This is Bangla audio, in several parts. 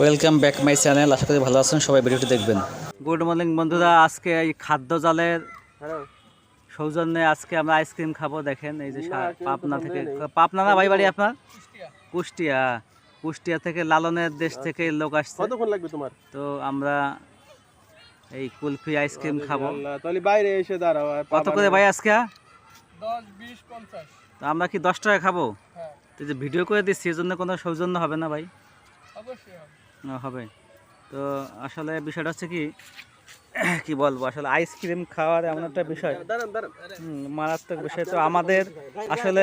ওয়েলকাম ব্যাক মাই চ্যানেল আশা করি ভালো আছেন সবাই ভিডিওটি দেখবেন। গুড মর্নিং বন্ধুরা আজকে এই খাদ্য জালের সৌজন্যে আজকে আমরা আইসক্রিম খাব দেখেন এই যে পাবনা থেকে। পাবনা না ভাই বাড়ি আপনার? কুষ্টিয়া। কুষ্টিয়া। থেকে লালনের দেশ থেকে লোক আসছে। কতক্ষণ লাগবে তোমার? তো আমরা এই কুলফি আইসক্রিম খাব। তাহলে বাইরে এসে দাঁড়াও কত করে ভাই আজকে? তো আমরা কি দশ টাকা খাব? হ্যাঁ। তো যে ভিডিও করে দিচ্ছি এর জন্য কোনো সৌজন্য হবে না ভাই। অবশ্যই হবে। না, হবে। তো আসলে বিষয়টা হচ্ছে কি কি বলব? আসলে আইসক্রিম খাওয়ার এমন একটা বিষয়। মারাত্মক বিষয়। তো আমাদের আসলে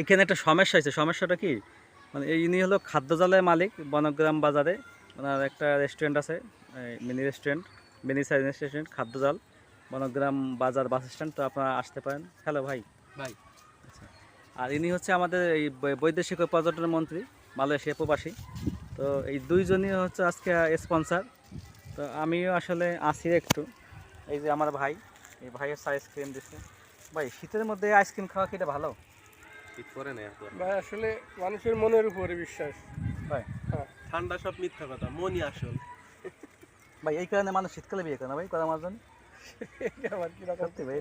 এখানে একটা সমস্যা হয়েছে। সমস্যাটা কি? মানে এই ইনি হলো খাদ্য জালের মালিক বনগ্রাম বাজারে। ওনার একটা রেস্টুরেন্ট আছে mini restaurant mini size restaurant খাদ্য জাল বনগ্রাম বাজার বাস স্ট্যান্ড তো আপনারা আসতে পারেন। হ্যালো ভাই। ভাই। আর ইনি হচ্ছে আমাদের এই বৈদেশিক পর্যটন মন্ত্রী মালয়েশিয়া প্রবাসী। তো এই দুইজনই হচ্ছে আজকে স্পন্সার তো আমিও আসলে আসি একটু। এই যে আমার ভাই এই ভাইয়ের আইসক্রিম দিচ্ছে ভাই শীতের মধ্যে আইসক্রিম খাওয়া কি এটা ভালো? ঠিক করে নেই ভাই আসলে মানুষের মনের উপরে বিশ্বাস। ভাই। ঠান্ডা সব মিথ্যা কথা মনই আসল। ভাই এই কারণে মানুষ শীতকালে বিয়ে করে না ভাই করা আমার জন্য। আবার কি রকম? ভাই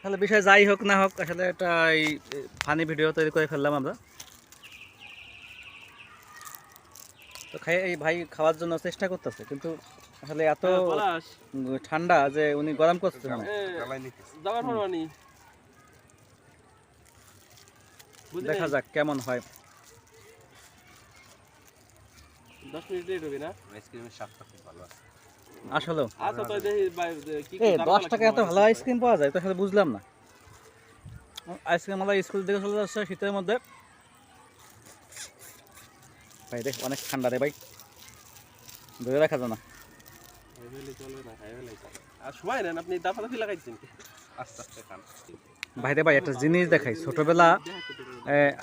তাহলে বিষয় যাই হোক না হোক আসলে একটা এই ফানি ভিডিও তৈরি করে ফেললাম আমরা। তো খাই এই ভাই খাওয়ার জন্য চেষ্টা করতেছে কিন্তু আসলে এত ঠান্ডা যে উনি গরম করতেছে না। যাবার দেখা যাক কেমন হয়। দশ মিনিট লেট হবে না আসলেও আচ্ছা তো দেখি কি কি টাকা এত ভালো আইসক্রিম পাওয়া যায় তো আসলে বুঝলাম না। আইসক্রিম আমরা স্কুল থেকে চলে যাচ্ছে শীতের মধ্যে। ভাই দেখ অনেক ঠান্ডা রে ভাই। ধরে রাখা যায় না। ভাইরে ভাই একটা জিনিস দেখাই। ছোটবেলা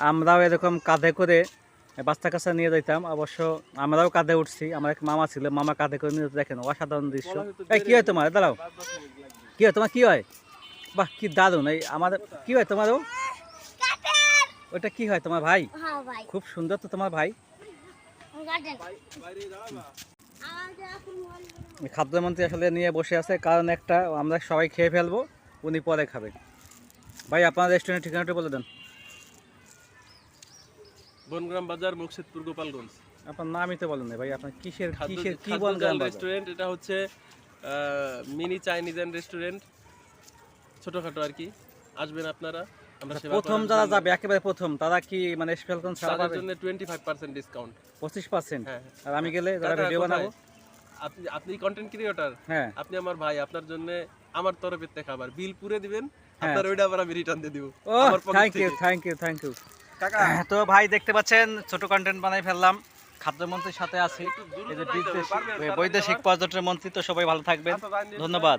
আমরাও এরকম কাঁধে করে বাচ্চা কাচ্চা নিয়ে যাইতাম। অবশ্য আমরাও কাঁধে উঠছি। আমার এক মামা ছিল মামা কাঁধে করে নিয়ে দেখেন অসাধারণ দৃশ্য। এই কি হয় তোমার? দাঁড়াও। কি হয়? তোমার কি হয়? বাহ কি দারুণ। এই আমার কি হয় তোমারও? ওটা কি হয় তোমার ভাই? হ্যাঁ খুব সুন্দর তো তোমার ভাই। খাদ্যমন্ত্রী আসলে নিয়ে বসে আছে কারণ একটা আমরা সবাই খেয়ে ফেলব উনি পরে খাবে। ভাই আপনার রেস্টুরেন্টের ঠিকানাটা বলে দেন। বনগ্রাম বাজার মুকসেদপুর গোপালগঞ্জ। আপনার নামই তো বলেন ভাই আপনার কিসের কিসের কি বলেন রেস্টুরেন্ট এটা হচ্ছে মিনি চাইনিজ রেস্টুরেন্ট ছোটখাটো আর কি। আসবেন আপনারা। প্রথম যারা যাবে একেবারে প্রথম তারা কি মানে স্পেশাল কোন ছাড় পাবে? জন্য টোয়েন্টি ফাইভ পার্সেন্ট ডিসকাউন্ট পঁচিশ পার্সেন্ট হ্যাঁ আর আমি গেলে যারা ভিডিও বানাবো? আপনি আপনি কন্টেন্ট ক্রিয়েটর হ্যাঁ। আপনি আমার ভাই আপনার জন্য আমার তরফের থেকে খাবার বিল পুরে দিবেন হ্যাঁ। আপনার ওইটা আবার আমি রিটার্ন দিয়ে দিব আমার thank you. Thank you thank you কাকা। তো ভাই দেখতে পাচ্ছেন ছোট কন্টেন্ট বানাই ফেললাম। খাদ্যমন্ত্রীর সাথে আছি। বৈদেশিক পর্যটন মন্ত্রী তো সবাই ভালো থাকবেন। আচ্ছা, ধন্যবাদ?